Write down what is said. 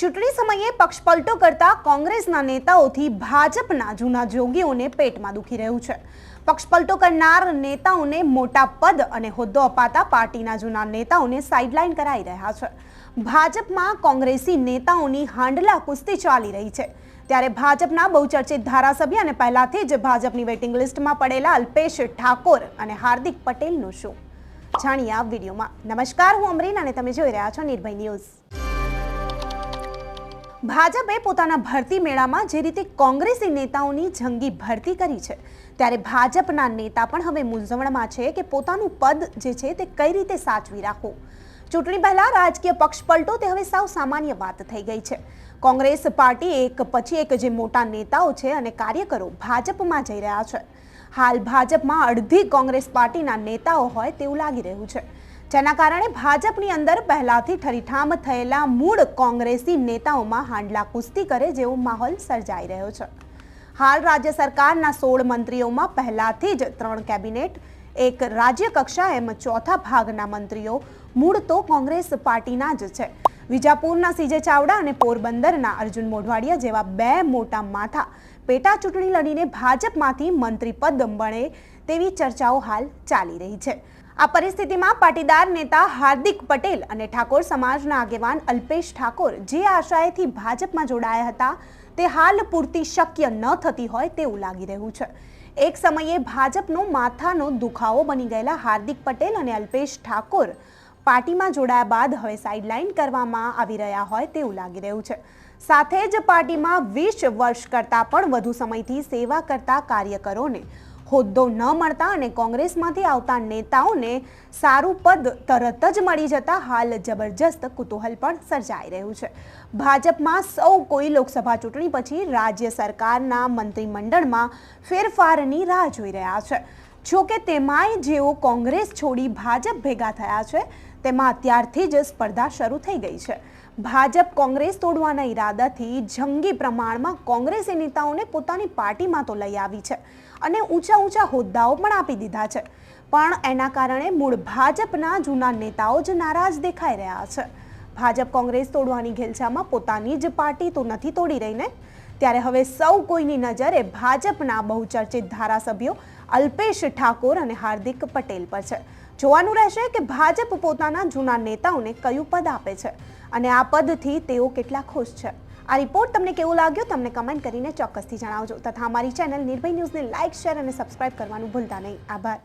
ચૂંટણી સમયે પક્ષપલટો કરતા કોંગ્રેસના નેતાઓથી ભાજપના જૂના જોગીઓને પેટમાં દુખી રહ્યું છે. પક્ષપલટો કરનાર નેતાઓને મોટા પદ અને હોદ્દો અપાતા પાર્ટીના જૂના નેતાઓને સાઇડલાઇન કરાઈ રહ્યા છે. ભાજપમાં કોંગ્રેસી નેતાઓની હાંડલા કુસ્તી ચાલી રહી છે. ત્યારે ભાજપના બહુચર્ચિત ધારાસભ્ય અને પહેલાથી જ ભાજપની વેઇટિંગ લિસ્ટમાં પડેલા અલ્પેશ ઠાકોર અને હાર્દિક પટેલનું શું? જાણીએ આ વિડીયોમાં. નમસ્કાર, હું અમરીન અને તમે જોઈ રહ્યા છો નિર્ભય ન્યૂઝ. ભાજપે પોતાના ભરતી મેળામાં જે રીતે કોંગ્રેસી નેતાઓની જંગી ભરતી કરી છે, ત્યારે ભાજપના નેતા પણ હવે મૂંઝવણમાં છે કે પોતાનું પદ જે છે તે કઈ રીતે સાચવી રાખવું. ચૂંટણી પહેલા રાજકીય પક્ષ પલટો, તે હવે સાવ સામાન્ય વાત થઈ ગઈ છે. કોંગ્રેસ પાર્ટી એક પછી એક જે મોટા નેતાઓ છે અને કાર્યકરો ભાજપમાં જઈ રહ્યા છે. હાલ ભાજપમાં અડધી કોંગ્રેસ પાર્ટીના નેતાઓ હોય તેવું લાગી રહ્યું છે. જેના કારણે ભાજપની અંદર પહેલાથી ઠરીઠામ થયેલા મૂળ કોંગ્રેસી નેતાઓમાં હાંડલા કુસ્તી કરે જેવો માહોલ સર્જાઈ રહ્યો છે. હાલ રાજ્ય સરકારના સોળ મંત્રીઓમાં પહેલાથી જ ત્રણ કેબિનેટ, એક રાજ્ય કક્ષા એમ ચોથા ભાગના મંત્રીઓ, મૂળ તો કોંગ્રેસ પાર્ટીના જ છે. વિજાપુરના સીજે ચાવડા અને પોરબંદરના અર્જુન મોઢવાડિયા જેવા બે મોટા માથા પેટા ચૂંટણી લડીને ભાજપમાંથી મંત્રી પદ મળે તેવી ચર્ચાઓ હાલ ચાલી રહી છે. આ પરિસ્થિતિમાં પાટીદાર નેતા હાર્દિક પટેલ અને ઠાકોર સમાજના આગેવાન અલ્પેશ ઠાકોર જે આશાએથી ભાજપમાં જોડાયા હતા, તે હાલ પૂરતી શક્ય ન થતી હોય તેવું લાગી રહ્યું છે. એક સમયે ભાજપનો માથાનો દુખાવો બની ગયેલા હાર્દિક પટેલ અને અલ્પેશ ઠાકોર પાર્ટીમાં જોડાયા બાદ હવે સાઇડલાઇન કરવામાં આવી રહ્યા હોય તેવું લાગી રહ્યું છે. સાથે જ પાર્ટીમાં વીસ વર્ષ કરતાં પણ વધુ સમયથી સેવા કરતા કાર્યકરોને હોદ્દો ન મળતા અને કોંગ્રેસમાંથી આવતા નેતાઓને સારું પદ તરત જ મળી જતા હાલ જબરજસ્ત કુતૂહલ પણ સર્જાઈ રહ્યું છે. ભાજપમાં સૌ કોઈ લોકસભા ચૂંટણી પછી રાજ્ય સરકારના મંત્રીમંડળમાં ફેરફારની રાહ જોઈ રહ્યા છે. જોકે તેમાંય જેઓ કોંગ્રેસ છોડી ભાજપ ભેગા થયા છે, તેમાં અત્યારથી જ સ્પર્ધા શરૂ થઈ ગઈ છે. ભાજપ કોંગ્રેસ તોડવાના ઈરાદાથી જંગી પ્રમાણમાં કોંગ્રેસી નેતાઓને પોતાની પાર્ટીમાં તો લઈ આવી છે અને ઊંચા ઊંચા હોદ્દાઓ પણ આપી દીધા છે. પણ એના કારણે મૂળ ભાજપના જૂના નેતાઓ જ નારાજ દેખાઈ રહ્યા છે. ભાજપ કોંગ્રેસ તોડવાની ઘેલછામાં પોતાની જ પાર્ટી તો નથી તોડી રહીને ત્યારે હવે સૌ કોઈની નજરે ભાજપના બહુચર્ચિત ધારાસભ્યો અલ્પેશ ઠાકોર અને હાર્દિક પટેલ પર છે. જોવાનું રહેશે કે ભાજપ પોતાના જૂના નેતાઓને કયું પદ આપે છે અને આ પદથી તેઓ કેટલા ખુશ છે. આ રિપોર્ટ તમને કેવો લાગ્યો તમને કમેન્ટ કરીને ચોક્કસથી જણાવજો. તથા અમારી ચેનલ નિર્ભય ન્યૂઝને લાઇક, શેર અને સબસ્ક્રાઇબ કરવાનું ભૂલતા નહીં. આભાર.